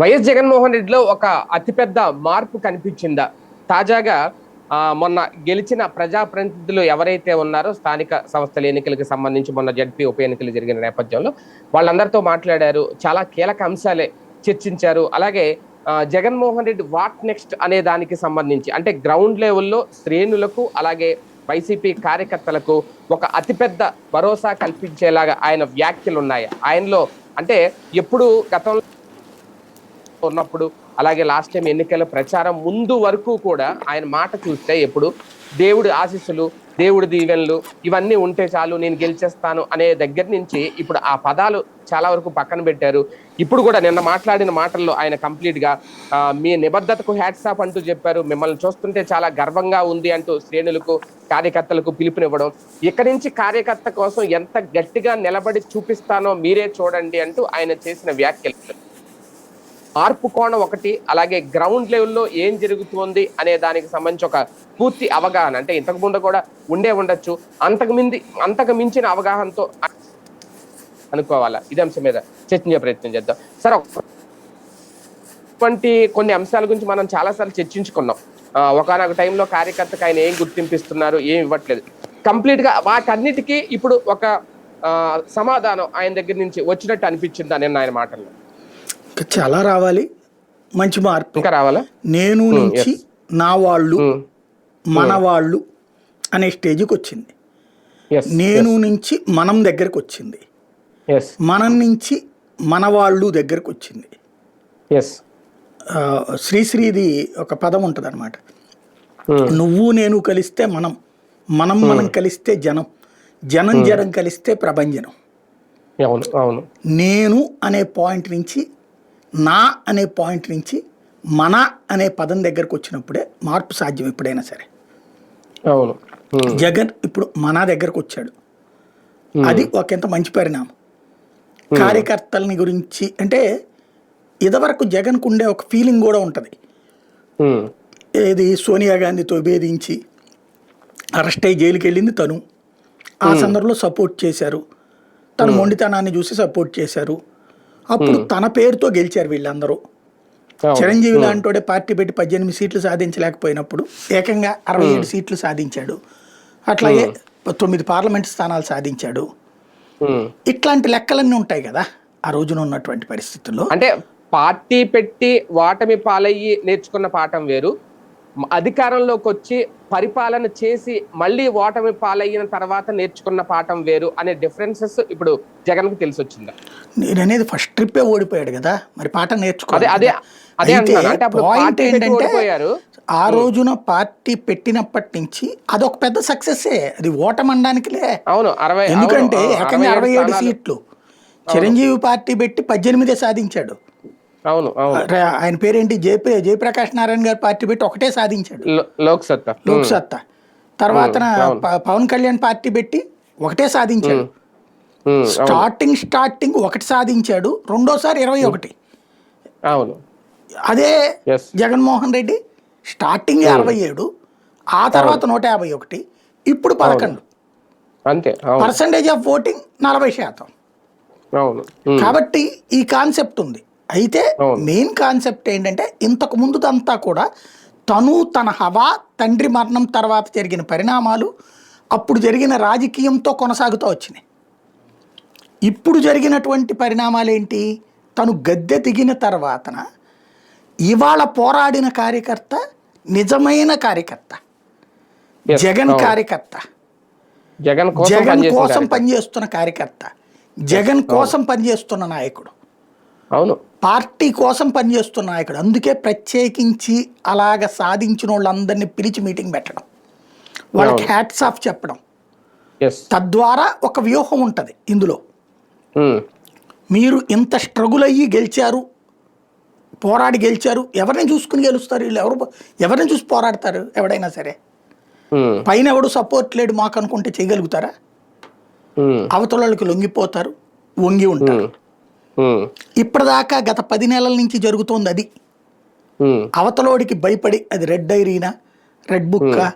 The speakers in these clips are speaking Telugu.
వైఎస్ జగన్మోహన్ రెడ్డిలో ఒక అతిపెద్ద మార్పు కనిపించిందా? తాజాగా మొన్న గెలిచిన ప్రజాప్రతినిధులు ఎవరైతే ఉన్నారో స్థానిక సంస్థల ఎన్నికలకు సంబంధించి మొన్న జడ్పీ ఉప ఎన్నికలు జరిగిన నేపథ్యంలో వాళ్ళందరితో మాట్లాడారు. చాలా కీలక అంశాలే చర్చించారు. అలాగే జగన్మోహన్ రెడ్డి వాట్ నెక్స్ట్ అనే దానికి సంబంధించి అంటే గ్రౌండ్ లెవెల్లో శ్రేణులకు అలాగే వైసీపీ కార్యకర్తలకు ఒక అతిపెద్ద భరోసా కల్పించేలాగా ఆయన వ్యాఖ్యలు ఉన్నాయి ఆయనలో అంటే ఎప్పుడు గతంలో ఉన్నప్పుడు అలాగే లాస్ట్ టైం ఎన్నికల ప్రచారం ముందు వరకు కూడా ఆయన మాట చూస్తే ఎప్పుడు దేవుడి ఆశీస్సులు దేవుడి దీవెనలు ఇవన్నీ ఉంటే చాలు నేను గెలిచేస్తాను అనే దగ్గర నుంచి ఇప్పుడు ఆ పదాలు చాలా వరకు పక్కన పెట్టారు. ఇప్పుడు కూడా నిన్న మాట్లాడిన మాటల్లో ఆయన కంప్లీట్గా మీ నిబద్ధతకు హ్యాట్సాప్ అంటూ చెప్పారు. మిమ్మల్ని చూస్తుంటే చాలా గర్వంగా ఉంది అంటూ శ్రేణులకు కార్యకర్తలకు పిలుపునివ్వడం. ఇక్కడి నుంచి కార్యకర్త కోసం ఎంత గట్టిగా నిలబడి చూపిస్తానో మీరే చూడండి అంటూ ఆయన చేసిన వ్యాఖ్యలు. మార్పు కోణం ఒకటి అలాగే గ్రౌండ్ లెవెల్లో ఏం జరుగుతుంది అనే దానికి సంబంధించి ఒక పూర్తి అవగాహన. అంటే ఇంతకు ముందు కూడా ఉండే ఉండొచ్చు. అంతకు మింది అంతకు మించిన అవగాహనతో అనుకోవాలా? ఇది అంశం మీద చర్చించే ప్రయత్నం చేద్దాం. సరే అటువంటి కొన్ని అంశాల గురించి మనం చాలాసార్లు చర్చించుకున్నాం. ఒకనొక టైంలో కార్యకర్తకు ఆయన ఏం గుర్తింపిస్తున్నారు ఏం ఇవ్వట్లేదు. కంప్లీట్గా వాటన్నిటికీ ఇప్పుడు ఒక సమాధానం ఆయన దగ్గర నుంచి వచ్చినట్టు అనిపించింది నిన్న ఆయన మాటల్లో? ఇంకా చాలా రావాలి. మంచి మార్పు. ఇంకా రావాలా? నేను నుంచి నా వాళ్ళు ఉమ్. మన వాళ్ళు అనే స్టేజ్కి వచ్చింది. నేను నుంచి మనం దగ్గరకు వచ్చింది. మనం నుంచి మన వాళ్ళు దగ్గరకు వచ్చింది. శ్రీశ్రీది ఒక పదం ఉంటుంది అనమాట నువ్వు నేను కలిస్తే మనం మనం మనం కలిస్తే జనం జనం జనం కలిస్తే ప్రభంజనం. నేను అనే పాయింట్ నుంచి నా అనే పాయింట్ నుంచి మన అనే పదం దగ్గరకు వచ్చినప్పుడే మార్పు సాధ్యం ఎప్పుడైనా సరే. అవును. జగన్ ఇప్పుడు మన దగ్గరకు వచ్చాడు. అది ఒకంత మంచి పరిణామం. కార్యకర్తలని గురించి అంటే ఇదివరకు జగన్కు ఉండే ఒక ఫీలింగ్ కూడా ఉంటుంది. ఏది సోనియా గాంధీతో భేదించి అరెస్ట్ అయ్యి జైలుకి వెళ్ళింది తను. ఆ సందర్భంలో సపోర్ట్ చేశారు. తన మొండితనాన్ని చూసి సపోర్ట్ చేశారు. అప్పుడు తన పేరుతో గెలిచారు వీళ్ళందరూ. చిరంజీవి లాంటోడే పార్టీ పెట్టి పద్దెనిమిది సీట్లు సాధించలేకపోయినప్పుడు ఏకంగా అరవై ఏడు సీట్లు సాధించాడు. అట్లాగే తొమ్మిది పార్లమెంట్ స్థానాలు సాధించాడు. ఇట్లాంటి లెక్కలన్నీ ఉంటాయి కదా ఆ రోజున ఉన్నటువంటి పరిస్థితుల్లో. అంటే పార్టీ పెట్టి వాటమి పాలయ్యి నేర్చుకున్న పాఠం వేరు. అధికారంలోకి వచ్చి పరిపాలన చేసి మళ్ళీ ఓటమి పాలయ్యిన తర్వాత నేర్చుకున్న పాఠం వేరు అనే డిఫరెన్సెస్ ఇప్పుడు జగన్కు తెలిసి వచ్చిందా నేను అనేది ఫస్ట్ ట్రిప్పే ఓడిపోయాడు కదా మరి పాఠం నేర్చుకోవాలి అదే అదే. అదే పెట్టి ఏంటంటే ఆ రోజున పార్టీ పెట్టినప్పటి నుంచి అదొక పెద్ద సక్సెస్సే అది ఓటమనడానికిలే. అవును అరవై ఎందుకంటే ఏకంగా అరవై ఏడు. సీట్లు. చిరంజీవి పార్టీ పెట్టి పద్దెనిమిదే సాధించాడు. అవును ఆయన పేరేంటి? జయప్ర జయప్రకాష్ నారాయణ గారు పార్టీ పెట్టి ఒకటే సాధించాడు. లోక్ సత్తా. లోక్ సత్తా. తర్వాత పవన్ కళ్యాణ్ పార్టీ పెట్టి ఒకటే సాధించాడు. స్టార్టింగ్ స్టార్టింగ్ ఒకటి సాధించాడు రెండోసారి ఇరవై ఒకటి. అవును. అదే జగన్మోహన్ రెడ్డి స్టార్టింగ్ అరవై ఏడు ఆ తర్వాత నూట యాభై ఒకటి ఇప్పుడు పదకొండు. అంతే పర్సంటేజ్ ఆఫ్ ఓటింగ్ నలభై శాతం. అవును. కాబట్టి ఈ కాన్సెప్ట్ ఉంది. అయితే. మెయిన్ కాన్సెప్ట్ ఏంటంటే ఇంతకు ముందుదంతా కూడా తను తన హవా తండ్రి మరణం తర్వాత జరిగిన పరిణామాలు అప్పుడు జరిగిన రాజకీయంతో కొనసాగుతూ వచ్చినాయి. ఇప్పుడు జరిగినటువంటి పరిణామాలు ఏంటి తను గద్దె దిగిన తర్వాతన ఇవాళ పోరాడిన కార్యకర్త నిజమైన కార్యకర్త. జగన్. కార్యకర్త. జగన్ కోసం జగన్ కోసం. పనిచేస్తున్న కార్యకర్త. జగన్ కోసం పనిచేస్తున్న నాయకుడు. అవును. పార్టీ కోసం పనిచేస్తున్న నాయకుడు అందుకే ప్రత్యేకించి అలాగ సాధించిన వాళ్ళందరినీ పిలిచి మీటింగ్ పెట్టడం. వాళ్ళకి హ్యాట్స్ ఆఫ్ చెప్పడం. తద్వారా ఒక వ్యూహం ఉంటుంది ఇందులో. మీరు ఇంత స్ట్రగుల్ అయ్యి గెలిచారు పోరాడి గెలిచారు ఎవరిని చూసుకుని గెలుస్తారు వీళ్ళు? ఎవరు ఎవరిని చూసి పోరాడతారు ఎవడైనా సరే? పైన ఎవడు సపోర్ట్ లేడు మాకు అనుకుంటే చేయగలుగుతారా? అవతల వాళ్ళకి లొంగిపోతారు వంగి ఉంటారు. ఇప్పటిదాకా గత పది నెలల నుంచి జరుగుతోంది అది. అవతలోడికి భయపడి అది రెడ్ డైరీనా రెడ్ బుక్కా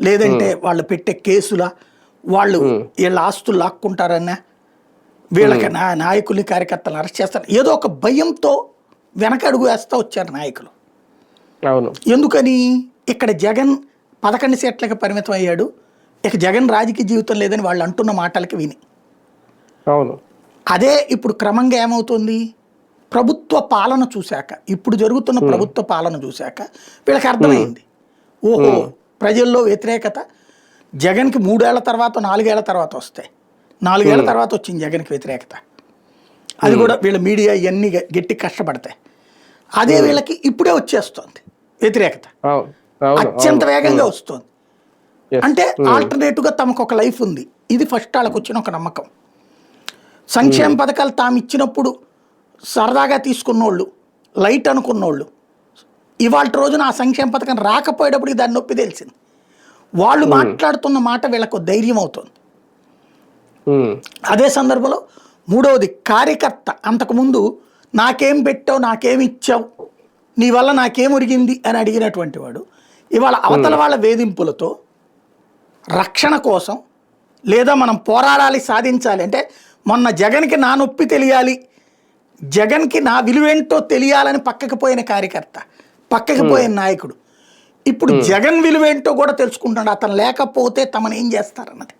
లేదంటే వాళ్ళు పెట్టే కేసులా వాళ్ళు వీళ్ళ ఆస్తులు లాక్కుంటారన్నా వీళ్ళకి నా నాయకుల్ని కార్యకర్తలను అరెస్ట్ చేస్తారు? ఏదో ఒక భయంతో వెనక అడుగు వేస్తూ వచ్చారు నాయకులు. అవును. ఎందుకని? ఇక్కడ జగన్ పదకొండు సీట్లకి పరిమితం అయ్యాడు ఇక జగన్ రాజకీయ జీవితం లేదని వాళ్ళు అంటున్న మాటలకి విని. అవును. అదే ఇప్పుడు క్రమంగా ఏమవుతుంది? ప్రభుత్వ పాలన చూశాక ఇప్పుడు జరుగుతున్న ప్రభుత్వ పాలన చూశాక వీళ్ళకి అర్థమైంది. ఓహో ప్రజల్లో వ్యతిరేకత జగన్కి మూడేళ్ళ తర్వాత నాలుగేళ్ళ తర్వాత వస్తాయి. నాలుగేళ్ళ తర్వాత వచ్చింది జగన్కి వ్యతిరేకత. అది కూడా వీళ్ళ మీడియా ఇవన్నీ గట్టి కష్టపడతాయి. అదే వీళ్ళకి ఇప్పుడే వచ్చేస్తుంది వ్యతిరేకత. అత్యంత వేగంగా వస్తుంది. అంటే ఆల్టర్నేటివ్గా తమకు ఒక లైఫ్ ఉంది. ఇది ఫస్ట్ వాళ్ళకి వచ్చిన ఒక నమ్మకం. సంక్షేమ పథకాలు తాము ఇచ్చినప్పుడు సరదాగా తీసుకున్నోళ్ళు లైట్ అనుకున్నోళ్ళు ఇవాళ రోజున ఆ సంక్షేమ పథకం రాకపోయేటప్పటికి దాని నొప్పి తెలిసింది. వాళ్ళు మాట్లాడుతున్న మాట వీళ్ళకు ధైర్యం అవుతుంది అదే సందర్భంలో మూడవది కార్యకర్త అంతకుముందు నాకేం పెట్టావు నాకేం ఇచ్చావు నీ వల్ల నాకేం ఒరిగింది అని అడిగినటువంటి వాడు ఇవాళ అవతల వాళ్ళ వేధింపులతో రక్షణ కోసం లేదా మనం పోరాడాలి సాధించాలి అంటే మొన్న జగన్కి నా నొప్పి తెలియాలి. జగన్కి నా విలువేంటో తెలియాలని పక్కకి పోయిన కార్యకర్త పక్కకి పోయిన నాయకుడు. ఇప్పుడు జగన్ విలువేంటో కూడా తెలుసుకుంటాడు అతను లేకపోతే తమను ఏం చేస్తారన్నది.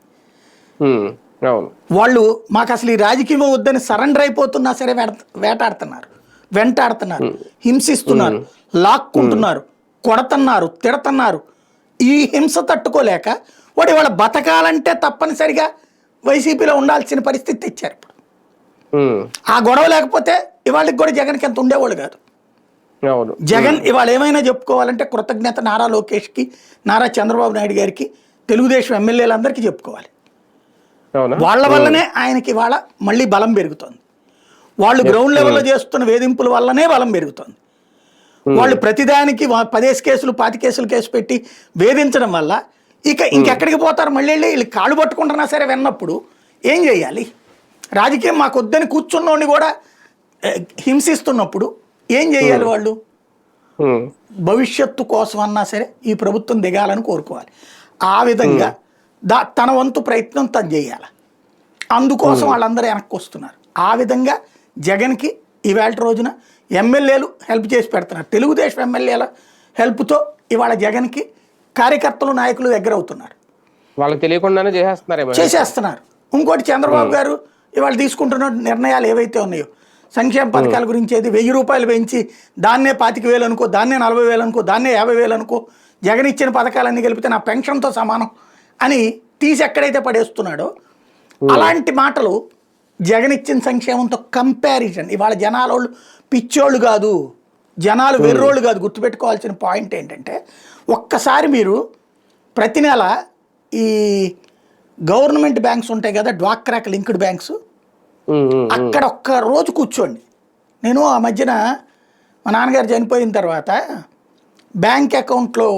వాళ్ళు మాకు అసలు ఈ రాజకీయం వద్దని సరెండర్ అయిపోతున్నా సరే వేట- వేటాడుతున్నారు వెంటాడుతున్నారు హింసిస్తున్నారు లాక్కుంటున్నారు కొడతన్నారు తిడతన్నారు. ఈ హింస తట్టుకోలేక వాడు ఇవాళ బతకాలంటే తప్పనిసరిగా వైసీపీలో ఉండాల్సిన పరిస్థితి తెచ్చారు ఇప్పుడు. ఆ గొడవ లేకపోతే ఇవాళకి కూడా జగన్కి ఎంత ఉండేవాడు కాదు. జగన్ ఇవాళ ఏమైనా చెప్పుకోవాలంటే కృతజ్ఞత నారా లోకేష్కి నారా చంద్రబాబు నాయుడు గారికి తెలుగుదేశం ఎమ్మెల్యేలందరికీ చెప్పుకోవాలి. వాళ్ళ వల్లనే ఆయనకి ఇవాళ మళ్ళీ బలం పెరుగుతోంది. వాళ్ళు గ్రౌండ్ లెవెల్లో చేస్తున్న వేధింపుల వల్లనే బలం పెరుగుతోంది. వాళ్ళు ప్రతిదానికి పదేసి కేసులు పాతి కేసులు కేసు పెట్టి వేధించడం వల్ల ఇక ఇంకెక్కడికి పోతారు? మళ్ళీ వెళ్ళి వీళ్ళు కాళ్ళు పట్టుకుంటున్నా సరే విన్నప్పుడు ఏం చేయాలి? రాజకీయం మాకు వద్దని కూర్చున్నోడిని కూడా హింసిస్తున్నప్పుడు ఏం చేయాలి వాళ్ళు? భవిష్యత్తు కోసం అన్నా సరే ఈ ప్రభుత్వం దిగాలని కోరుకోవాలి. ఆ విధంగా దా తన వంతు ప్రయత్నం తను చేయాలి. అందుకోసం వాళ్ళందరూ వెనక్కి వస్తున్నారు. ఆ విధంగా జగన్కి ఈవేళ రోజున ఎమ్మెల్యేలు హెల్ప్ చేసి పెడుతున్నారు. తెలుగుదేశం ఎమ్మెల్యేల హెల్ప్తో ఇవాళ జగన్కి కార్యకర్తలు నాయకులు దగ్గర అవుతున్నారు వాళ్ళకి తెలియకుండానే చేసేస్తున్నారేమో చేసేస్తున్నారు. ఇంకోటి చంద్రబాబు గారు ఇవాళ తీసుకుంటున్న నిర్ణయాలు ఏవైతే ఉన్నాయో సంక్షేమ పథకాల గురించి అయితే వెయ్యి రూపాయలు పెంచి దాన్నే పాతిక వేలు అనుకో దాన్నే నలభై వేలు అనుకో దాన్నే యాభై వేలు అనుకో జగన్ ఇచ్చిన పథకాలన్నీ కలిపితే నా పెన్షన్తో సమానం అని తీసి ఎక్కడైతే పడేస్తున్నాడో అలాంటి మాటలు జగన్ ఇచ్చిన సంక్షేమంతో కంపారిజన్ ఇవాళ జనాలోళ్ళు పిచ్చోళ్ళు కాదు జనాలు వెర్రోళ్ళు కాదు. గుర్తుపెట్టుకోవాల్సిన పాయింట్ ఏంటంటే ఒక్కసారి మీరు ప్రతి నెల ఈ గవర్నమెంట్ బ్యాంక్స్ ఉంటాయి కదా డ్వాక్రాక్ లింక్డ్ బ్యాంక్స్ అక్కడ ఒక్క రోజు కూర్చోండి. నేను ఆ మధ్యన మా నాన్నగారు చనిపోయిన తర్వాత బ్యాంక్ అకౌంట్లో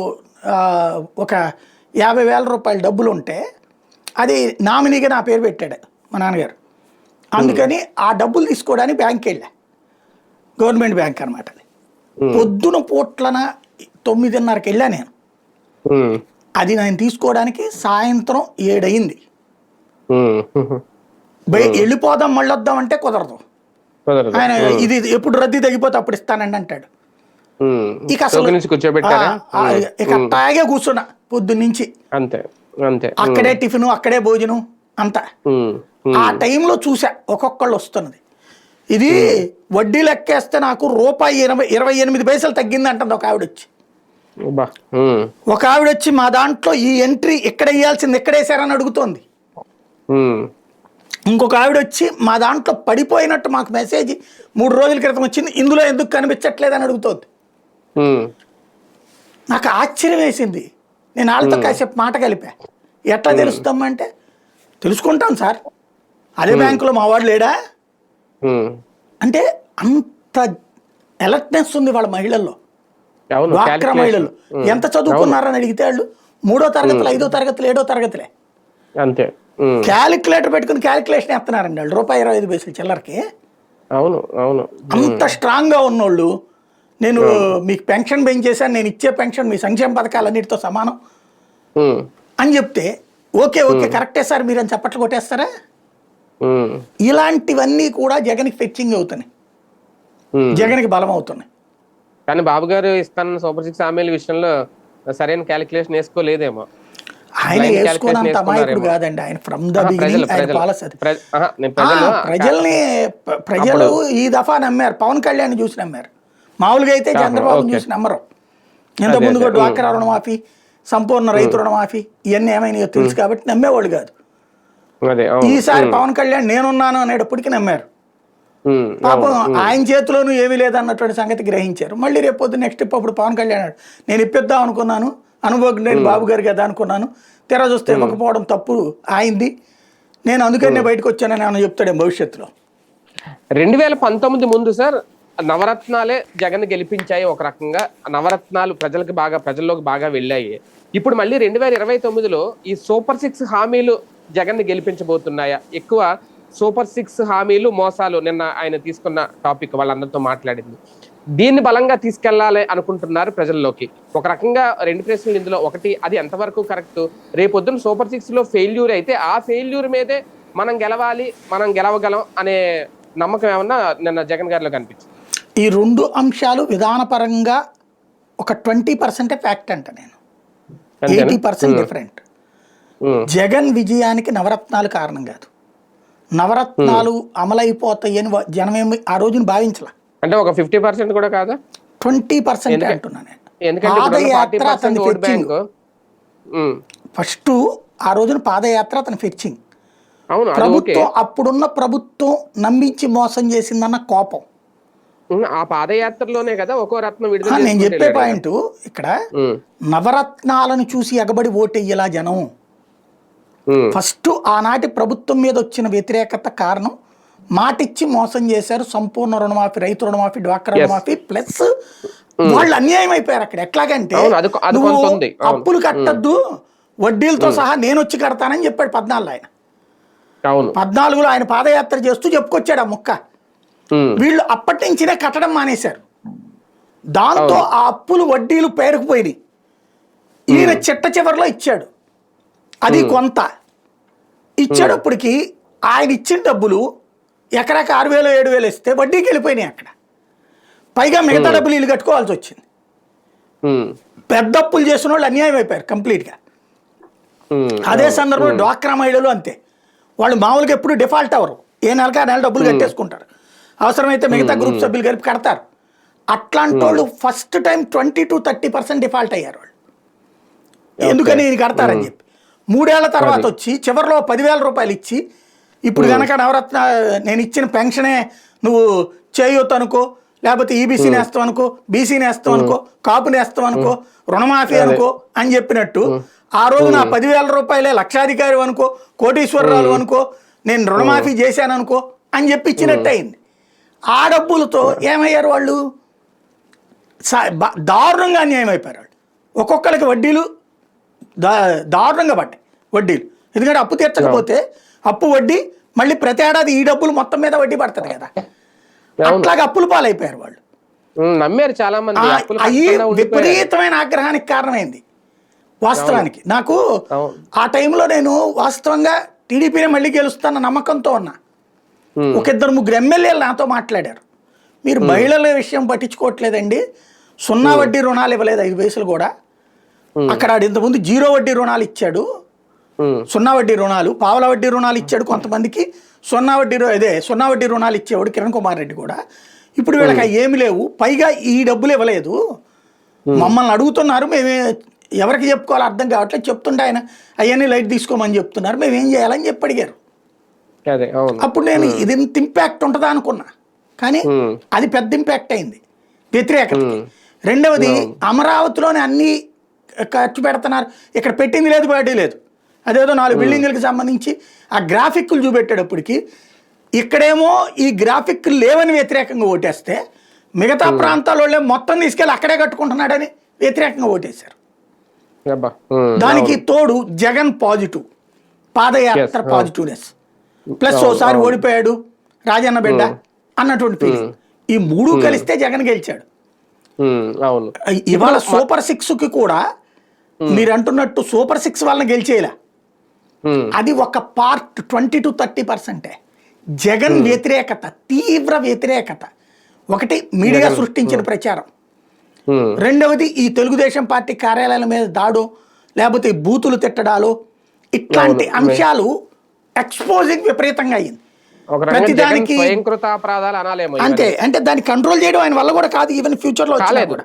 ఒక యాభై వేల రూపాయల డబ్బులు ఉంటే అది నామినీగా నా పేరు పెట్టాడు మా నాన్నగారు. అందుకని ఆ డబ్బులు తీసుకోవడానికి బ్యాంక్కి వెళ్ళా. గవర్నమెంట్ బ్యాంక్ అనమాట పొద్దున పూట్లన తొమ్మిదిన్నరకి వెళ్ళా నేను అది నేను తీసుకోవడానికి సాయంత్రం ఏడయింది. వెళ్ళిపోదాం మళ్ళీ వద్దాం అంటే కుదరదు. ఆయన ఇది ఎప్పుడు రద్దీ తగ్గిపోతే అప్పుడు ఇస్తానండి అంటాడు. ఇక అసలు ఇక అట్టాగే కూర్చున్నా పొద్దున్న నుంచి అంతే. అంతే. అక్కడే టిఫిన్ అక్కడే భోజనం అంతా. ఆ టైంలో చూసా ఒక్కొక్కళ్ళు వస్తున్నది. ఇది వడ్డీ లెక్కేస్తే నాకు రూపాయి ఇరవై ఇరవై ఎనిమిది పైసలు తగ్గింది అంటుంది ఒక ఆవిడ వచ్చి ఒక ఆవిడ వచ్చి మా దాంట్లో ఈ ఎంట్రీ ఎక్కడ వేయాల్సింది ఎక్కడ వేసారని అడుగుతోంది. ఇంకొక ఆవిడ వచ్చి మా దాంట్లో పడిపోయినట్టు మాకు మెసేజ్ మూడు రోజుల క్రితం వచ్చింది ఇందులో ఎందుకు కనిపించట్లేదని అడుగుతోంది. ఉమ్, నాకు ఆశ్చర్యం వేసింది. నేను వాళ్ళతో కాసేపు మాట కలిపా. ఎట్లా తెలుస్తామంటే తెలుసుకుంటాం సార్. అదే బ్యాంకులో మా వాడు లేడా. అంటే అంత అలర్ట్నెస్ ఉంది వాళ్ళ మహిళల్లో. డ్వాక్రా. మహిళలు ఎంత చదువుకున్నారని అడిగితే వాళ్ళు మూడో తరగతులు ఐదో తరగతులు ఏడో తరగతులే. అంతే. క్యాలిక్యులేటర్ పెట్టుకుని క్యాలిక్యులేషన్ ఎత్తున్నారండి వాళ్ళు. రూపాయి ఇరవై ఐదు పైసలు చిల్లరకి. అవును అవును. అంత స్ట్రాంగ్గా ఉన్నోళ్ళు. నేను మీకు పెన్షన్ పెంచేశాను నేను ఇచ్చే పెన్షన్ మీ సంక్షేమ పథకాలన్నిటితో సమానం. అని చెప్తే ఓకే ఓకే కరెక్టే సార్ మీరు అని చప్పట్లు కొట్టేస్తారా? ఇలాంటివన్నీ కూడా జగన్కి ఫెచ్చింగ్ అవుతున్నాయి. జగన్కి బలం అవుతున్నాయి. కానీ బాబు గారు ఇస్తానన్న సూపర్ సిక్స్ హామీల విషయంలో సరైన క్యాలిక్యులేషన్ వేసుకోలేదేమో. ఆయన calculation అమాయకుడు. కాదండి ఆయన ఫ్రమ్ ద బిగినింగ్ ఆయన పాలసీ ప్రజల్ని ప్రజలు ఈ దఫా నమ్మారు పవన్ కళ్యాణ్ చూసి నమ్మారు. మామూలుగా అయితే చంద్రబాబు. చూసి నమ్మరు. ఇంతకుముందు కూడా డ్వాక్రా రుణమాఫీ సంపూర్ణ రైతు రుణమాఫీ ఇవన్నీ ఏమైనాయో తెలుసు కాబట్టి నమ్మేవాళ్ళు కాదు. ఈసారి పవన్ కళ్యాణ్ నేనున్నాను అనేటప్పటికి నమ్మారు. పాపం. ఆయన చేతిలోనూ ఏమీ లేదన్నటువంటి సంగతి గ్రహించారు. మళ్ళీ రేపు పొద్దున్న నెక్స్ట్ అప్పుడు పవన్ కళ్యాణ్ నేను ఇప్పిద్దాం అనుకున్నాను అనుభవజ్ఞుడైన బాబు గారు కదా అనుకున్నాను తెర చూస్తే ఇవ్వకపోవడం తప్పు ఆయింది. నేను అందుకనే బయటకు వచ్చానని ఆయన చెప్తాడే భవిష్యత్తులో. రెండు వేల పంతొమ్మిది ముందు సార్ నవరత్నాలే జగన్ గెలిపించాయి ఒక రకంగా. నవరత్నాలు ప్రజలకు బాగా ప్రజల్లోకి బాగా వెళ్ళాయి. ఇప్పుడు మళ్ళీ రెండు వేల ఇరవై తొమ్మిదిలో ఈ సూపర్ సిక్స్ హామీలు జగన్ గెలిపించబోతున్నాయా? ఎక్కువ సూపర్ సిక్స్ హామీలు మోసాలు నిన్న ఆయన తీసుకున్న టాపిక్ వాళ్ళందరితో మాట్లాడింది. దీన్ని బలంగా తీసుకెళ్ళాలి అనుకుంటున్నారు ప్రజల్లోకి. ఒక రకంగా రెండు ప్రశ్నలు ఇందులో. ఒకటి అది ఎంతవరకు కరెక్ట్? రేపొద్దున సూపర్ సిక్స్లో ఫెయిల్యూర్ అయితే ఆ ఫెయిల్యూర్ మీదే మనం గెలవాలి మనం గెలవగలం అనే నమ్మకం ఏమన్నా నిన్న జగన్ గారిలో కనిపించింది? ఈ రెండు అంశాలు విధానపరంగా ఒక ట్వంటీ పర్సెంటే ఫ్యాక్ట్ అంట నేను? Eighty percent different. జగన్ విజయానికి నవరత్నాలు కారణం కాదు. నవరత్నాలు అమలైపోతాయని జనమేమి ఆ రోజున భావించలే. అంటే ఒక ఫిఫ్టీ పర్సెంట్ కూడా కాదా? ట్వంటీ పర్సెంట్ అంటున్నా నేను. ఎందుకంటే ఫార్టీ పాదయాత్ర అతని ఫెచ్చింగ్ ఫస్ట్ ఆ రోజున పాదయాత్ర అతని ఫెచ్చింగ్ ప్రభుత్వం అప్పుడున్న ప్రభుత్వం నమ్మించి మోసం చేసిందన్న కోపం. ఆ పాదయాత్రలోనే కదా ఒక్కో రత్నం విడుదల నేను చెప్పే పాయింట్ ఇక్కడ నవరత్నాలను చూసి ఎగబడి ఓటెయ్యేలా జనం. ఫస్ట్ ఆనాటి ప్రభుత్వం మీద వచ్చిన వ్యతిరేకత కారణం మాటిచ్చి మోసం చేశారు సంపూర్ణ రుణమాఫీ రైతు రుణమాఫీ డ్వాక్రా. రుణమాఫీ ప్లస్ వాళ్ళు అన్యాయం అయిపోయారు అక్కడ. ఎట్లాగంటే. అప్పులు కట్టద్దు వడ్డీలతో సహా నేను వచ్చి కడతానని చెప్పాడు పద్నాలుగు ఆయన. పద్నాలుగులో ఆయన పాదయాత్ర చేస్తూ చెప్పుకొచ్చాడు ఆ ముక్క. వీళ్ళు అప్పటి నుంచినే కట్టడం మానేశారు. దాంతో ఆ అప్పులు వడ్డీలు పేరుకుపోయినాయి. ఈయన చిట్ట చివరిలో ఇచ్చాడు. అది కొంత. ఇచ్చేటప్పటికి ఆయన ఇచ్చిన డబ్బులు ఎకరాకి ఆరు వేలు ఏడు వేలు ఇస్తే వడ్డీకి వెళ్ళిపోయినాయి అక్కడ. పైగా మిగతా డబ్బులు వీళ్ళు కట్టుకోవాల్సి వచ్చింది. పెద్ద అప్పులు చేసిన వాళ్ళు అన్యాయం అయిపోయారు కంప్లీట్గా. అదే సందర్భంలో డ్వాక్రా మహిళలు అంతే. వాళ్ళు మామూలుగా ఎప్పుడు డిఫాల్ట్ అవ్వరు. ఏ నెలకి ఆ నెల డబ్బులు కట్టేసుకుంటారు. అవసరమైతే మిగతా గ్రూప్ సభ్యులు కలిపి కడతారు. అట్లాంటి వాళ్ళు first time twenty two thirty percent default అయ్యారు వాళ్ళు. ఎందుకని ఇది కడతారని చెప్పి. మూడేళ్ళ తర్వాత వచ్చి చివరిలో పదివేల రూపాయలు ఇచ్చి ఇప్పుడు కనుక నవరత్న నేను ఇచ్చిన పెన్షనే నువ్వు చేయొద్దు అనుకో లేకపోతే ఈబీసీ నేస్తాం అనుకో బీసీ నేస్తాం అనుకో కాపు నేస్తాం అనుకో రుణమాఫీ అనుకో అని చెప్పినట్టు ఆ రోజు నా పదివేల రూపాయలే లక్షాధికారి అనుకో కోటీశ్వరరాలు అనుకో నేను రుణమాఫీ చేశాను అనుకో అని చెప్పి ఇచ్చినట్టు అయింది. ఆ డబ్బులతో ఏమయ్యారు వాళ్ళు? దారుణంగా అన్యాయం అయిపోయారు వాళ్ళు. ఒక్కొక్కరికి వడ్డీలు దా దారుణంగా పడ్డాయి. వడ్డీలు ఎందుకంటే అప్పు తీర్చకపోతే అప్పు వడ్డీ మళ్ళీ ప్రతి ఏడాది ఈ డబ్బులు మొత్తం మీద వడ్డీ పడుతుంది కదా. అట్లాగే అప్పులు పాలైపోయారు వాళ్ళు. నమ్మారు చాలా మంది. విపరీతమైన ఆగ్రహానికి కారణమైంది. వాస్తవానికి. నాకు. ఆ టైంలో నేను వాస్తవంగా టీడీపీనే మళ్ళీ గెలుస్తాన్న నమ్మకంతో ఉన్నా. ఒక ఇద్దరు ముగ్గురు ఎమ్మెల్యేలు నాతో మాట్లాడారు. మీరు మహిళల విషయం పట్టించుకోవట్లేదండి. సున్నా వడ్డీ రుణాలు ఇవ్వలేదు ఐదు పైసలు కూడా. అక్కడ ఇంతకుముందు జీరో వడ్డీ రుణాలు ఇచ్చాడు. సున్నా వడ్డీ రుణాలు పావల వడ్డీ రుణాలు ఇచ్చాడు కొంతమందికి. సున్నా వడ్డీ రు- అదే సున్నా వడ్డీ రుణాలు ఇచ్చేవాడు కిరణ్ కుమార్ రెడ్డి కూడా. ఇప్పుడు వీళ్ళకి ఏమి లేవు. పైగా ఈ డబ్బులు ఇవ్వలేదు. మమ్మల్ని అడుగుతున్నారు. మేమే ఎవరికి చెప్పుకోవాలో అర్థం కావట్లేదు. చెప్తుంటే ఆయన అవన్నీ లైట్ తీసుకోమని చెప్తున్నారు. మేము ఏం చేయాలని చెప్పి అడిగారు. అప్పుడు నేను ఇది ఇంత ఇంపాక్ట్ ఉంటుందా అనుకున్నా. కానీ అది పెద్ద ఇంపాక్ట్ అయింది. వ్యతిరేకత రెండవది అమరావతిలోనే అన్ని ఖర్చు పెడుతున్నారు. ఇక్కడ పెట్టింది లేదు బయట లేదు. అదేదో నాలుగు బిల్డింగులకు సంబంధించి ఆ గ్రాఫిక్లు చూపెట్టేటప్పటికి ఇక్కడేమో ఈ గ్రాఫిక్లు లేవని వ్యతిరేకంగా ఓటేస్తే మిగతా ప్రాంతాల వాళ్ళే మొత్తం తీసుకెళ్ళి అక్కడే కట్టుకుంటున్నాడని వ్యతిరేకంగా ఓటేశారు. ఉమ్, దానికి తోడు జగన్ పాజిటివ్. పాదయాత్ర పాజిటివ్నెస్. ప్లస్ ఓసారి ఓడిపోయాడు రాజన్న బిడ్డ అన్నటువంటి ఫీలింగ్ ఈ మూడు కలిస్తే జగన్ గెలిచాడు. ఇవాళ సూపర్ సిక్స్కి కూడా మీరు అంటున్నట్టు సూపర్ సిక్స్ వాళ్ళని గెలిచేలా ఉమ్, అది ఒక పార్ట్ ట్వంటీ టు థర్టీ పర్సెంటే జగన్ వ్యతిరేకత తీవ్ర వ్యతిరేకత. ఒకటి మీడియా సృష్టించిన ప్రచారం. ఉమ్, రెండవది ఈ తెలుగుదేశం పార్టీ కార్యాలయాల మీద దాడో లేకపోతే బూతులు తిట్టడాలు ఇట్లాంటి అంశాలు ఎక్స్పోజింగ్ విపరీతంగా అయింది ప్రతిదానికి. అంతే అంటే దాన్ని కంట్రోల్ చేయడం ఆయన వల్ల కూడా కాదు ఈవెన్ ఫ్యూచర్లో వచ్చినా. కూడా.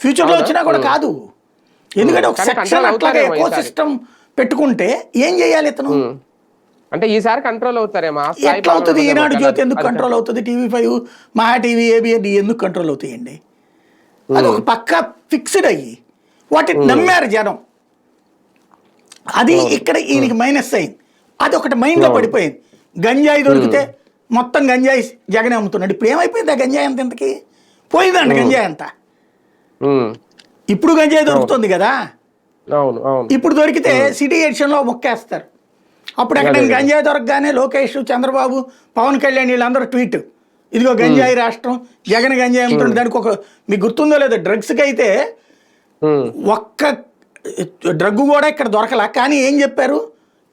ఫ్యూచర్లో వచ్చినా కూడా కాదు. ఎందుకంటే ఒక సెక్షన్ అట్లాగే ఎకో. సిస్టమ్ పెట్టుకుంటే ఏం చేయాలి ఇతను. అంటే ఈసారి కంట్రోల్ అవుతారేమో? ఎట్లా అవుతుంది? ఈనాడు. జ్యోతి ఎందుకు కంట్రోల్ అవుతుంది? TV five Maha TV ABN ఎందుకు కంట్రోల్ అవుతాయండి? అది ఒక పక్క ఫిక్స్డ్ అయ్యి. వాటిని నమ్మారు జనం. అది ఇక్కడ ఈయనకి మైనస్ అయింది. అది ఒకటి మైండ్లో పడిపోయింది. గంజాయి దొరికితే మొత్తం గంజాయి జగనే అమ్ముతున్నాడు. ఇప్పుడు ఏమైపోయింది ఆ గంజాయి అంత ఇంతకి? పోయిందండి గంజాయి అంతా. ఇప్పుడు గంజాయి దొరుకుతుంది కదా? అవును అవును. ఇప్పుడు దొరికితే సిటీ ఎడిషన్లో మొక్కేస్తారు. అప్పుడు అదే. గంజాయి దొరకగానే లోకేష్ చంద్రబాబు పవన్ కళ్యాణ్ వీళ్ళందరూ ట్వీట్. ఇదిగో గంజాయి రాష్ట్రం జగన్ గంజాయి అమ్ముతుంది దానికి ఒక మీకు గుర్తుందో లేదో డ్రగ్స్కి అయితే ఒక్క డ్రగ్ కూడా ఇక్కడ దొరకలా. కానీ ఏం చెప్పారు?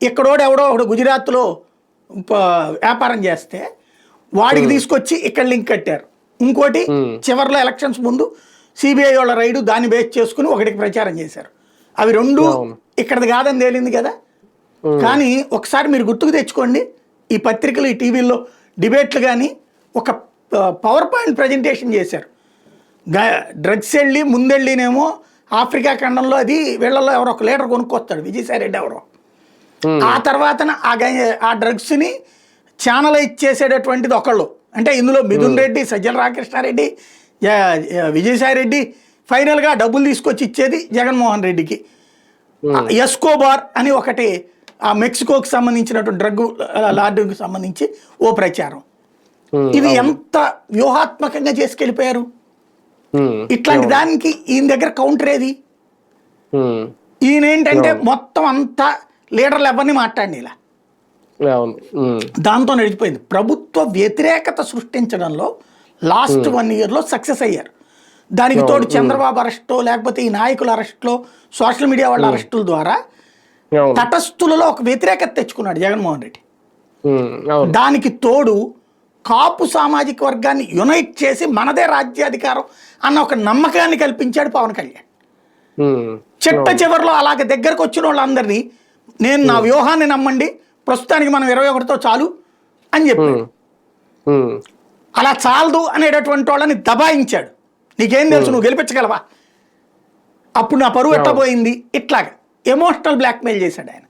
ఇక్కడోడు ఎవడో ఒకడు గుజరాత్లో వ్యాపారం చేస్తే వాడికి తీసుకొచ్చి ఇక్కడ లింక్ కట్టారు. ఇంకోటి చివరిలో ఎలక్షన్స్ ముందు సిబిఐ వాళ్ళ రైడు దాన్ని బేస్ చేసుకుని ఒకటికి ప్రచారం చేశారు. అవి రెండు. ఇక్కడది కాదని తేలింది కదా? కానీ ఒకసారి మీరు గుర్తుకు తెచ్చుకోండి ఈ పత్రికలు ఈ టీవీల్లో డిబేట్లు కానీ ఒక పవర్ పాయింట్ ప్రజెంటేషన్ చేశారు. డ్రగ్స్ వెళ్ళి ముందెళ్ళినేమో ఆఫ్రికా ఖండంలో అది వీళ్ళలో ఎవరో ఒక లీటర్ కొనుక్కొస్తాడు విజయసాయి రెడ్డి ఎవరో ఆ తర్వాతన ఆ డ్రగ్స్ని ఛానలైజ్ చేసేటటువంటిది ఒకళ్ళు. అంటే ఇందులో మిథున్ రెడ్డి సజ్జల రామకృష్ణారెడ్డి విజయసాయి రెడ్డి ఫైనల్గా డబ్బులు తీసుకొచ్చి ఇచ్చేది జగన్మోహన్ రెడ్డికి. ఎస్కోబార్ అని ఒకటి ఆ మెక్సికోకి సంబంధించినటువంటి డ్రగ్ లార్డుకి సంబంధించి ఓ ప్రచారం. ఉమ్, ఇది ఎంత వ్యూహాత్మకంగా చేసుకెళ్ళిపోయారు? ఉమ్, ఇట్లాంటి దానికి ఈయన దగ్గర కౌంటర్ ఏది? ఈయన ఏంటంటే మొత్తం అంతా లీడర్లు ఎవరిని మాట్లాడి ఇలా. దాంతో నడిచిపోయింది. ప్రభుత్వ వ్యతిరేకత సృష్టించడంలో లాస్ట్ వన్ ఇయర్లో సక్సెస్ అయ్యారు. దానికి తోడు చంద్రబాబు అరెస్టో లేకపోతే ఈ నాయకుల అరెస్ట్లో సోషల్ మీడియా వాళ్ళ అరెస్టుల ద్వారా తటస్థులలో ఒక వ్యతిరేకత తెచ్చుకున్నాడు జగన్మోహన్ రెడ్డి. దానికి తోడు కాపు సామాజిక వర్గాన్ని యునైట్ చేసి మనదే రాజ్యాధికారం అన్న ఒక నమ్మకాన్ని కల్పించాడు పవన్ కళ్యాణ్. చిట్ట చివరిలో అలాగే దగ్గరకు వచ్చిన వాళ్ళందరినీ నేను నా వ్యూహాన్ని నమ్మండి ప్రస్తుతానికి మనం ఇరవై ఒకటితో చాలు అని చెప్పాడు. అలా చాలదు అనేటటువంటి వాళ్ళని దబాయించాడు. నీకేం తెలుసు నువ్వు గెలిపించగలవా? అప్పుడు నా పరువు ఎట్లా పోయింది? ఇట్లాగా. ఎమోషనల్ బ్లాక్మెయిల్ చేశాడు ఆయన.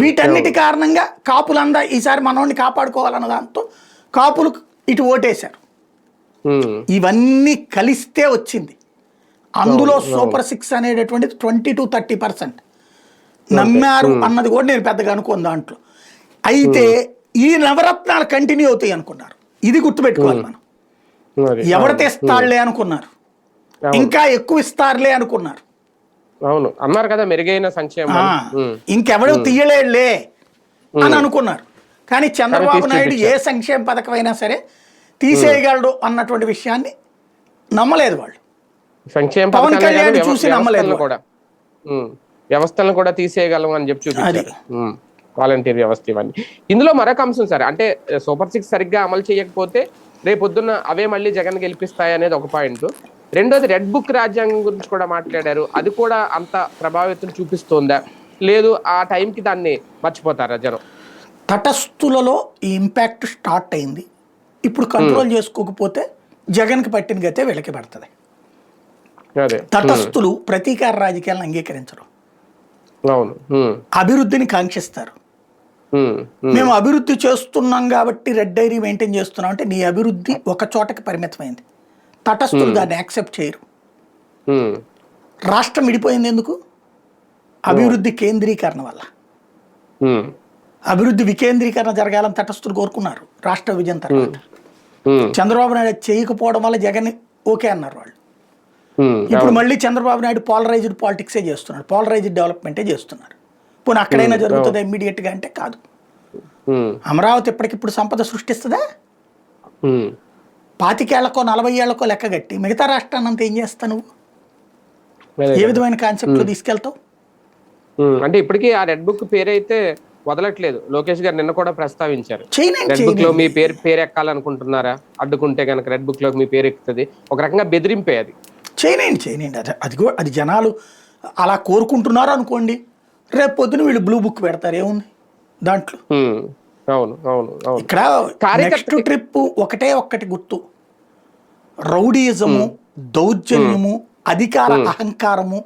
వీటన్నిటి కారణంగా కాపులందా ఈసారి మనోడిని కాపాడుకోవాలన్న దాంతో కాపులు ఇటు ఓటేశారు. ఇవన్నీ కలిస్తే వచ్చింది. అందులో సూపర్ సిక్స్ అనేటటువంటిది ట్వంటీ టు థర్టీ పర్సెంట్. నమ్మారు అన్నది కూడా నేను పెద్దగా అనుకోను దాంట్లో. అయితే ఈ నవరత్నాలు కంటిన్యూ అవుతాయి అనుకున్నారు. ఇది గుర్తుపెట్టుకోవాలి మనం. ఎవరు తెస్తాడులే అనుకున్నారు. ఇంకా ఎక్కువ ఇస్తారులే అనుకున్నారు. అవును. అన్నారు కదా మెరుగైన సంక్షేమం ఇంకెవడు తీయలేడులే అని అనుకున్నారు. కానీ చంద్రబాబు నాయుడు ఏ సంక్షేమ పథకం అయినా సరే తీసేయగలడు అన్నటువంటి విషయాన్ని నమ్మలేదు వాళ్ళు. సంక్షేమ పవన్ కళ్యాణ్ చూసి నమ్మలేదు కూడా. వ్యవస్థలను కూడా తీసేయగలం అని చెప్పి చూపించారు. వాలంటీర్ వ్యవస్థ ఇవన్నీ. ఇందులో మరొక అంశం సార్. అంటే సూపర్ సిక్స్ సరిగ్గా అమలు చేయకపోతే రేపొద్దున్న అవే మళ్ళీ జగన్ గెలిపిస్తాయి అనేది ఒక పాయింట్. రెండోది రెడ్ బుక్ రాజ్యాంగం గురించి కూడా మాట్లాడారు. అది కూడా అంత ప్రభావితం చూపిస్తోందా? లేదు ఆ టైంకి దాన్ని మర్చిపోతారా జనం? తటస్థులలో ఈ ఇంపాక్ట్ స్టార్ట్ అయింది. ఇప్పుడు కంట్రోల్ చేసుకోకపోతే జగన్కి పట్టిన గతే వీళ్ళకి పడుతుంది. అదే. తటస్థులు ప్రతీకార రాజకీయాలను అంగీకరించరు. అభివృద్ధిని కాంక్షిస్తారు. మేము అభివృద్ధి చేస్తున్నాం కాబట్టి రెడ్ డైరీ మెయింటైన్ చేస్తున్నాం. అంటే నీ అభివృద్ధి ఒక చోటకి పరిమితమైంది. తటస్థులు దాన్ని యాక్సెప్ట్ చేయరు. రాష్ట్రం విడిపోయింది ఎందుకు? అభివృద్ధి కేంద్రీకరణ వల్ల. అభివృద్ధి వికేంద్రీకరణ జరగాలని తటస్థులు కోరుకున్నారు. రాష్ట్ర విభజన తర్వాత. చంద్రబాబు నాయుడు చేయకపోవడం వల్ల జగన్ ఓకే అన్నారు వాళ్ళు. ఇప్పుడు మళ్ళీ చంద్రబాబు నాయుడు పాలరైజ్డ్ పాలిటిక్సే చేస్తున్నాడు. పాలరైజ్డ్ డెవలప్మెంటే చేస్తున్నారు. పోనీ అక్కడైనా జరుగుతుంది ఇమ్మీడియట్గా అంటే కాదు. అమరావతి ఇప్పటికిప్పుడు సంపద సృష్టిస్తుందా? పాతికేళ్ళకో నలభై ఏళ్ళకో లెక్క కట్టి మిగతా రాష్ట్రాన్ని అంతా ఏం చేస్తావు నువ్వు? ఏ విధమైన కాన్సెప్ట్లో తీసుకెళ్తావు? అంటే ఇప్పటికీ ఆ రెడ్ బుక్ పేరైతే వదలట్లేదు. లోకేష్ గారు నిన్న కూడా ప్రస్తావించారు. రెడ్ బుక్లో మీ పేరు పేరు ఎక్కాలనుకుంటున్నారా అడ్డుకుంటే కనుక రెడ్ బుక్లో మీ పేరు ఎక్కుతుంది. ఒక రకంగా బెదిరింపే అది. చేయనండి చేయనండి అది అది కూడా అది జనాలు అలా కోరుకుంటున్నారు అనుకోండి రేపు పొద్దున వీళ్ళు బ్లూ బుక్ పెడతారు ఏముంది? దాంట్లో. అవును అవును అవును. ఇక్కడ నెక్స్ట్ ట్రిప్ ఒకటే ఒక్కటి గుర్తు. రౌడీయిజము దౌర్జన్యము అధికార అహంకారము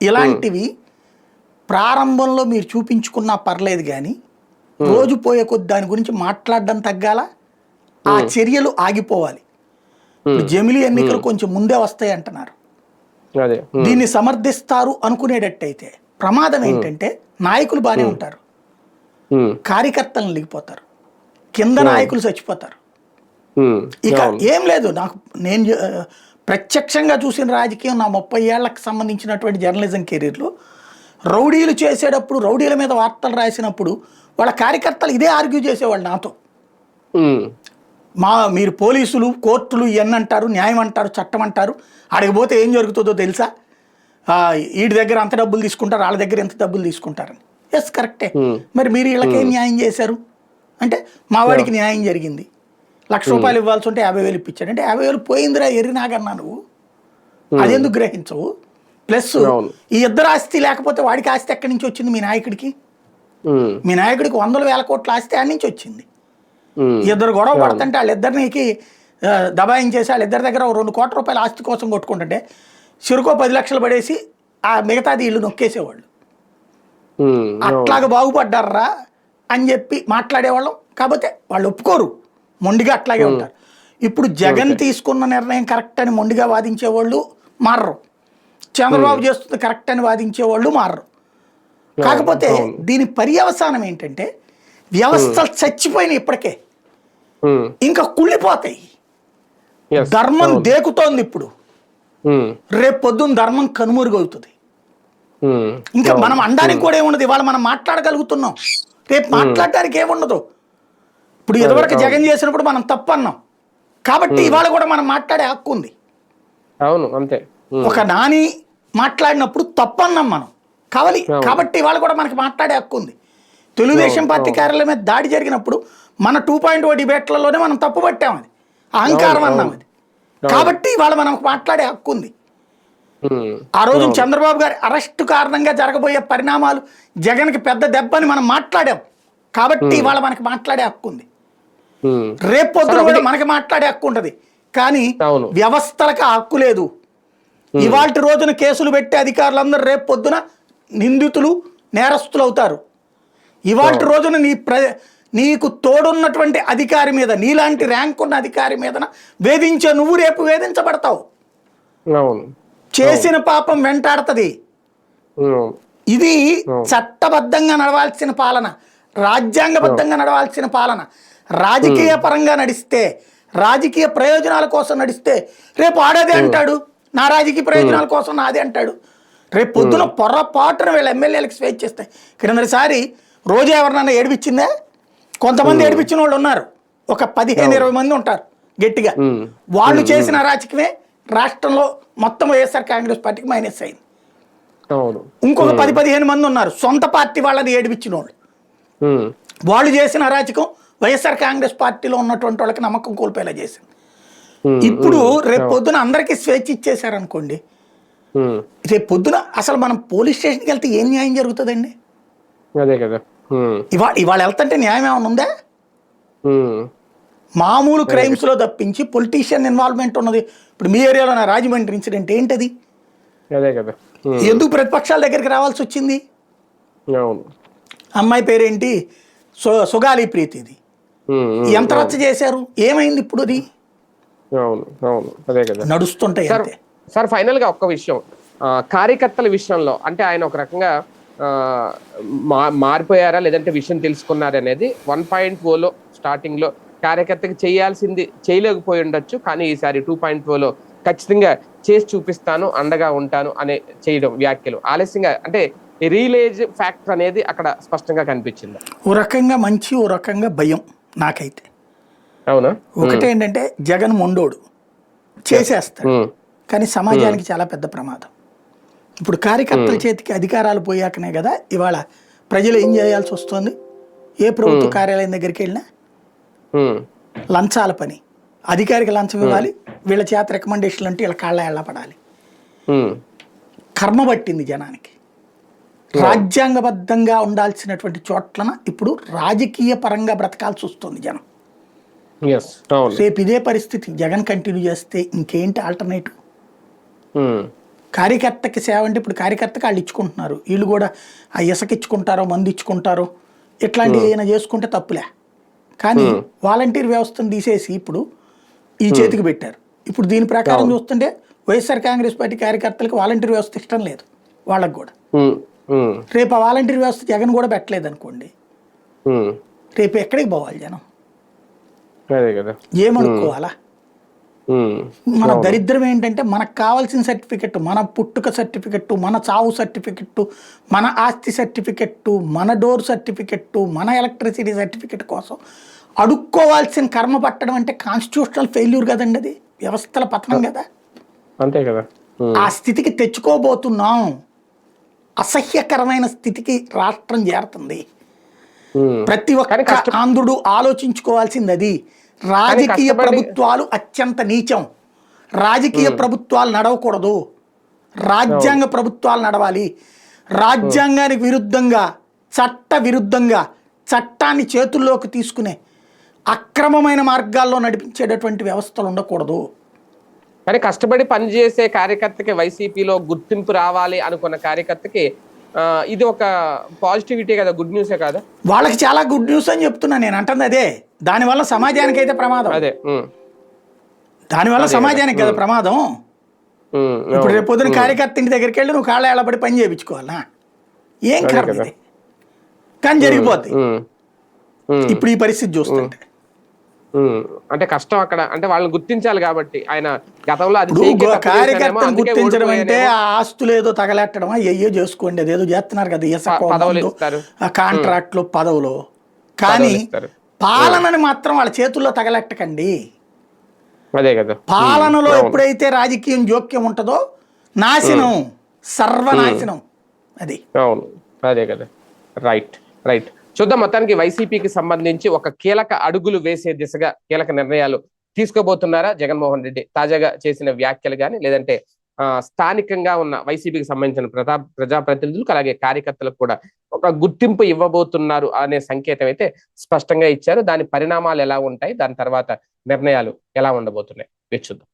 ఇలాంటివి ప్రారంభంలో మీరు చూపించుకున్నా పర్లేదు కానీ రోజు పోయే కొద్ది దాని గురించి మాట్లాడడం తగ్గాల? ఆ చర్యలు ఆగిపోవాలి. జమిలీ ఎన్నికలు కొంచెం ముందే వస్తాయి అంటున్నారు దీన్ని సమర్థిస్తారు అనుకునేటట్టయితే ప్రమాదం ఏంటంటే నాయకులు బాగానే ఉంటారు. కార్యకర్తలను లిగిపోతారు కింద నాయకులు చచ్చిపోతారు. ఇక ఏం లేదు. నాకు నేను ప్రత్యక్షంగా చూసిన రాజకీయం నా ముప్పై ఏళ్ళకు సంబంధించినటువంటి జర్నలిజం కెరీర్లో. రౌడీలు చేసేటప్పుడు రౌడీల మీద వార్తలు రాసినప్పుడు వాళ్ళ కార్యకర్తలు ఇదే ఆర్గ్యూ చేసేవాళ్ళు నాతో. మా మీరు పోలీసులు కోర్టులు ఇవన్నీ అంటారు న్యాయం అంటారు చట్టం అంటారు ఆడికి పోతే ఏం జరుగుతుందో తెలుసా? వీడి దగ్గర అంత డబ్బులు తీసుకుంటారు వాళ్ళ దగ్గర ఎంత డబ్బులు తీసుకుంటారని ఎస్ కరెక్టే Hmm. మరి మీరు వీళ్ళకేం న్యాయం చేశారు? అంటే మా వాడికి న్యాయం జరిగింది. లక్ష రూపాయలు ఇవ్వాల్సి ఉంటే యాభై వేలు ఇప్పించాడు. అంటే యాభై వేలు పోయిందిరా ఎరినాగన్నా నువ్వు. అదెందుకు గ్రహించవు? ప్లస్. ఈ ఇద్దరు ఆస్తి లేకపోతే వాడికి ఆస్తి ఎక్కడి నుంచి వచ్చింది మీ నాయకుడికి? మీ నాయకుడికి వందల వేల కోట్ల ఆస్తి ఆడి నుంచి వచ్చింది. ఇద్దరు గొడవ పడుతుంటే వాళ్ళిద్దరికి దబాయించేసి వాళ్ళిద్దరి దగ్గర రెండు కోట్ల రూపాయల ఆస్తి కోసం కొట్టుకుంటుంటే చిరుకో పది లక్షలు పడేసి ఆ మిగతాది ఇల్లు నొక్కేసేవాళ్ళు. అట్లాగా బాగుపడ్డారా అని చెప్పి మాట్లాడేవాళ్ళం. కాకపోతే వాళ్ళు ఒప్పుకోరు. మొండిగా అట్లాగే ఉంటారు. ఇప్పుడు జగన్ తీసుకున్న నిర్ణయం కరెక్ట్ అని మొండిగా వాదించేవాళ్ళు మారరు. చంద్రబాబు చేస్తుంది కరెక్ట్ అని వాదించేవాళ్ళు మారరు. కాకపోతే దీని పర్యవసానం ఏంటంటే వ్యవస్థలు చచ్చిపోయినాయి ఇప్పటికే. ఇంకా కుళ్ళిపోతాయి. ధర్మం దేకుతోంది ఇప్పుడు. రేపు పొద్దున్న ధర్మం కనుమరుగవుతుంది. ఇంకా మనం అనడానికి కూడా ఏముండదు ఇవాళ మనం మాట్లాడగలుగుతున్నాం. రేపు మాట్లాడడానికి ఏముండదు. ఇప్పుడు ఇదివరకు జగన్ చేసినప్పుడు మనం తప్పు అన్నాం కాబట్టి ఇవాళ కూడా మనం మాట్లాడే హక్కు ఉంది. అవును అంతే. ఒక నాని మాట్లాడినప్పుడు తప్పు అన్నాం మనం. కావాలి కాబట్టి ఇవాళ కూడా మనకి మాట్లాడే హక్కు ఉంది. తెలుగుదేశం పార్టీ కార్యాలయం మీద దాడి జరిగినప్పుడు మన టూ పాయింట్ ఓ డిబేట్లలోనే మనం తప్పు పట్టాం అది. అహంకారం అన్నాం అది. కాబట్టి ఇవాళ మనకు మాట్లాడే హక్కు ఉంది. ఆ రోజు చంద్రబాబు గారి అరెస్టు కారణంగా జరగబోయే పరిణామాలు జగన్కి పెద్ద దెబ్బని మనం మాట్లాడాం. కాబట్టి ఇవాళ మనకి మాట్లాడే హక్కు ఉంది. ఉమ్, రేపు పొద్దున కూడా మనకి మాట్లాడే హక్కు ఉంటుంది. కానీ. వ్యవస్థలకు ఆ హక్కు లేదు. ఇవాళ రోజున కేసులు పెట్టే అధికారులందరూ రేపు పొద్దున నిందితులు నేరస్తులు అవుతారు. ఇవాళ రోజున నీ ప్ర నీకు తోడున్నటువంటి అధికారి మీద నీలాంటి ర్యాంక్ ఉన్న అధికారి మీద వేధించే నువ్వు రేపు వేధించబడతావు. చేసిన పాపం వెంటాడుతుంది. ఇది చట్టబద్ధంగా నడవాల్సిన పాలన రాజ్యాంగబద్ధంగా నడవాల్సిన పాలన. రాజకీయ పరంగా నడిస్తే రాజకీయ ప్రయోజనాల కోసం నడిస్తే రేపు ఆడేదే అంటాడు. నా రాజకీయ ప్రయోజనాల కోసం నాదే అంటాడు. రేపు పొద్దున పొరపాటున వీళ్ళ ఎమ్మెల్యేలకు స్వేచ్ఛ ఇస్తాయి రోజు ఎవరినన్నా ఏడిపించిందే? కొంతమంది ఏడిపించిన వాళ్ళు ఉన్నారు. ఒక పదిహేను ఇరవై మంది ఉంటారు గట్టిగా. వాళ్ళు చేసిన రాజకీయమే రాష్ట్రంలో మొత్తం వైఎస్ఆర్ కాంగ్రెస్ పార్టీకి మైనస్ అయింది. ఇంకొక పది పదిహేను మంది ఉన్నారు. సొంత పార్టీ వాళ్ళని ఏడిపించిన వాళ్ళు. వాళ్ళు చేసిన అరాచకం వైఎస్ఆర్ కాంగ్రెస్ పార్టీలో ఉన్నటువంటి వాళ్ళకి నమ్మకం కోల్పోయేలా చేసింది. ఇప్పుడు రేపు పొద్దున అందరికీ స్వేచ్ఛ ఇచ్చేశారనుకోండి. రేపు పొద్దున అసలు మనం పోలీస్ స్టేషన్కి వెళ్తే ఏం న్యాయం జరుగుతుందండి? అదే కదా. ఉమ్, ఇవాళ వెళ్తుంటే న్యాయం ఏమైనా ఉందా? మామూలు క్రైమ్స్లో తప్పించి పొలిటీషియన్ ఇన్వాల్వ్మెంట్ ఉన్నది. ఇప్పుడు మీ ఏరియాలో నా రాజమండ్రి ఇన్సిడెంట్ ఏంటది? అదే కదా. ఎందుకు ప్రతిపక్షాల దగ్గరికి రావాల్సి వచ్చింది? అమ్మాయి పేరేంటి? సు సుగాలి ప్రీతిది ఎంత రచ్చ చేశారు? ఏమైంది ఇప్పుడు అది? నడుస్తుంటాయి సార్ ఫైనల్గా ఒక్క విషయం. కార్యకర్తల విషయంలో అంటే ఆయన ఒక రకంగా మా మారిపోయారా లేదంటే విషయం తెలుసుకున్నారా అనేది వన్ పాయింట్ ఓలో స్టార్టింగ్లో కార్యకర్తకి చేయాల్సింది చేయలేకపోయి ఉండొచ్చు కానీ ఈసారి టూ పాయింట్ ఓలో ఖచ్చితంగా చేసి చూపిస్తాను అండగా ఉంటాను అనే చేయడం వ్యాఖ్యలు. ఆలస్యంగా అంటే రీలేజ్ ఫ్యాక్టర్ అనేది అక్కడ స్పష్టంగా కనిపించింది. ఓ రకంగా మంచి ఓ రకంగా భయం నాకైతే. అవునా? ఒకటి ఏంటంటే జగన్ మొండోడు చేసేస్తాడు కానీ సమాజానికి చాలా పెద్ద ప్రమాదం. ఇప్పుడు కార్యకర్తల చేతికి అధికారాలు పోయాకనే కదా ఇవాళ ప్రజలు ఏం చేయాల్సి వస్తుంది? ఏ ప్రభుత్వ కార్యాలయం దగ్గరికి వెళ్ళినా? లంచాల పని. అధికారికి లంచం ఇవ్వాలి వీళ్ళ చేత రికమెండేషన్లు అంటే వీళ్ళ కాళ్ళ ఎళ్ళపడాలి కర్మ పట్టింది జనానికి. రాజ్యాంగబద్ధంగా ఉండాల్సినటువంటి చోట్లన ఇప్పుడు రాజకీయ పరంగా బ్రతకాల్సి వస్తుంది జనం. రేపు ఇదే పరిస్థితి. జగన్ కంటిన్యూ చేస్తే ఇంకేంటి ఆల్టర్నేటివ్ కార్యకర్తకి సేవ అంటే ఇప్పుడు కార్యకర్తకి వాళ్ళు ఇచ్చుకుంటున్నారు. వీళ్ళు కూడా ఆ ఇసుక ఇచ్చుకుంటారో మందు ఇచ్చుకుంటారో ఇట్లాంటివి ఏమైనా చేసుకుంటే తప్పులే. కానీ వాలంటీర్ వ్యవస్థను తీసేసి ఇప్పుడు ఈ చేతికి పెట్టారు. ఇప్పుడు దీని ప్రకారం చూస్తుంటే వైఎస్ఆర్ కాంగ్రెస్ పార్టీ కార్యకర్తలకు వాలంటీర్ వ్యవస్థ ఇష్టం లేదు వాళ్ళకు కూడా. రేపు ఆ వాలంటీర్ వ్యవస్థ జగన్ కూడా పెట్టలేదు అనుకోండి రేపు ఎక్కడికి పోవాలి జనం? ఏమనుకోవాలా? మన దరిద్రం ఏంటంటే మనకు కావాల్సిన సర్టిఫికెట్ మన పుట్టుక సర్టిఫికెట్ మన చావు సర్టిఫికెట్ మన ఆస్తి సర్టిఫికెట్ మన డోర్ సర్టిఫికెట్ మన ఎలక్ట్రిసిటీ సర్టిఫికెట్ కోసం అడుక్కోవాల్సిన కర్మ పట్టడం అంటే కాన్స్టిట్యూషనల్ ఫెయిల్యూర్ కదండి అది. వ్యవస్థల పతనం కదా. అంతే కదా. ఆ స్థితికి తెచ్చుకోబోతున్నాం. అసహ్యకరమైన స్థితికి రాష్ట్రం చేరుతుంది. ప్రతి ఒక్క ఆంధ్రుడు ఆలోచించుకోవాల్సింది అది. రాజకీయ ప్రభుత్వాలు అత్యంత నీచం. రాజకీయ ప్రభుత్వాలు నడవకూడదు. రాజ్యాంగ ప్రభుత్వాలు నడవాలి. రాజ్యాంగానికి విరుద్ధంగా చట్ట విరుద్ధంగా చట్టాన్ని చేతుల్లోకి తీసుకునే అక్రమమైన మార్గాల్లో నడిపించేటటువంటి వ్యవస్థలు ఉండకూడదు. కానీ కష్టపడి పనిచేసే కార్యకర్తకి వైసీపీలో గుర్తింపు రావాలి అనుకున్న కార్యకర్తకి ఇది ఒక పాజిటివిటీ కదా గుడ్ న్యూసే కదా? వాళ్ళకి చాలా గుడ్ న్యూస్ అని చెప్తున్నా నేను అంటుంది అదే. దానివల్ల సమాజానికి అయితే ప్రమాదం. అదే దానివల్ల సమాజానికి కదా ప్రమాదం. ఇప్పుడు రేపు పొద్దున కార్యకర్త ఇంటి దగ్గరికి వెళ్ళి నువ్వు కాళ్ళ ఏళ్ళబడి పని చేయించుకోవాలా? ఏం కర్మ ఇది? కానీ జరిగిపోద్ది. ఇప్పుడు ఈ పరిస్థితి చూస్తుంటే. అంటే కష్టం అక్కడ. అంటే వాళ్ళని గుర్తించాలి కాబట్టి ఆయన గతంలో అది కార్యకర్తను గుర్తించడం అంటే. ఆ ఆస్తులు ఏదో తగలెట్టడం అయ్యో చేసుకోండి. అదేదో చేస్తున్నారు కదా. ఆ కాంట్రాక్ట్లు పదవులు. కానీ. పాలనని మాత్రం వాళ్ళ చేతుల్లో తగలెట్టకండి. అదే కదా. పాలనలో ఎప్పుడైతే రాజకీయం జోక్యం ఉంటుందో నాశనం సర్వనాశనం. అది. అవును. అదే కదా. Right right. చూద్దాం మొత్తానికి వైసీపీకి సంబంధించి ఒక కీలక అడుగులు వేసే దిశగా కీలక నిర్ణయాలు తీసుకోబోతున్నారా జగన్మోహన్ రెడ్డి? తాజాగా చేసిన వ్యాఖ్యలు కానీ లేదంటే స్థానికంగా ఉన్న వైసీపీకి సంబంధించిన ప్రజా ప్రజాప్రతినిధులకు అలాగే కార్యకర్తలకు కూడా ఒక గుర్తింపు ఇవ్వబోతున్నారు అనే సంకేతం అయితే స్పష్టంగా ఇచ్చారు. దాని పరిణామాలు ఎలా ఉంటాయి? దాని తర్వాత నిర్ణయాలు ఎలా ఉండబోతున్నాయి? వేచి చూద్దాం.